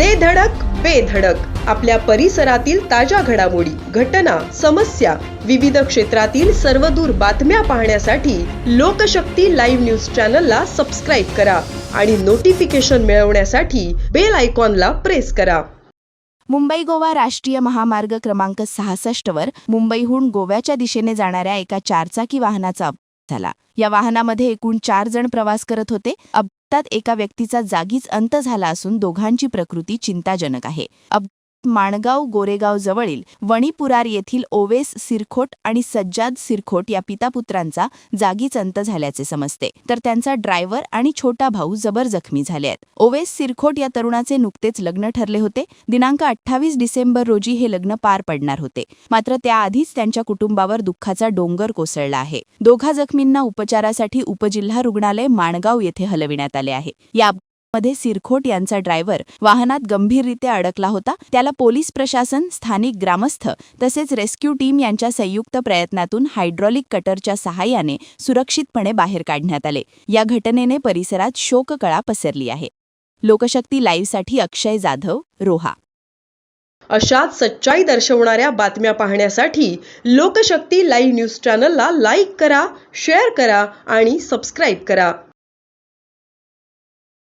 दे धडक बेधडक आपल्या परिसरातील ताज्या घडामोडी घटना समस्या विविध क्षेत्रातील सर्वदूर बातम्या पाहण्यासाठी लोकशक्ती लाईव्ह न्यूज चॅनलला सबस्क्राईब करा आणि नोटिफिकेशन मिळवण्यासाठी बेल आयकॉनला प्रेस करा. मुंबई गोवा राष्ट्रीय महामार्ग क्रमांक सहासष्टवर मुंबईहून गोव्याच्या दिशेने जाणाऱ्या एका चारचाकी वाहनाचा झाला. या वाहनामध्ये एकूण चार जण प्रवास करत होते. अपघातात एका व्यक्तीचा जागीच अंत झाला असून दोघांची प्रकृती चिंताजनक आहे. माणगाव गोरेगाव जवळील वणीपुरार येथील ओवेस सिरखोट आणि सज्जाद सिरखोट या पितापुत्रांचा जागीच अंत झाल्याचे समजते. तर त्यांचा ड्रायव्हर आणि छोटा भाऊ जबर जखमी झाले आहेत. ओवेस सिरखोट या तरुणाचे नुकतेच लग्न ठरले होते. दिनांक अठ्ठावीस डिसेंबर रोजी हे लग्न पार पडणार होते. मात्र त्याआधीच त्यांच्या कुटुंबावर दुःखाचा डोंगर कोसळला आहे. दोघा जखमींना उपचारासाठी उपजिल्हा रुग्णालय माणगाव येथे हलविण्यात आले आहे. या मध्ये सिरखोट यांचा ड्रायव्हर वाहनात गंभीररित्या अडकला होता. त्याला पोलीस प्रशासन स्थानिक ग्रामस्थ तसेच रेस्क्यू टीम यांच्या संयुक्त प्रयत्नातून हायड्रॉलिक कटरच्या सहाय्याने सुरक्षितपणे बाहेर काढण्यात आले. या घटनेने परिसरात शोककळा पसरली आहे. लोकशक्ती लाईव्हसाठी अक्षय जाधव रोहा. अशाच सच्चाई दर्शवणाऱ्या बातम्या पाहण्यासाठी लोकशक्ती लाईव्ह न्यूज चॅनलला लाईक करा शेअर करा आणि सबस्क्राईब करा.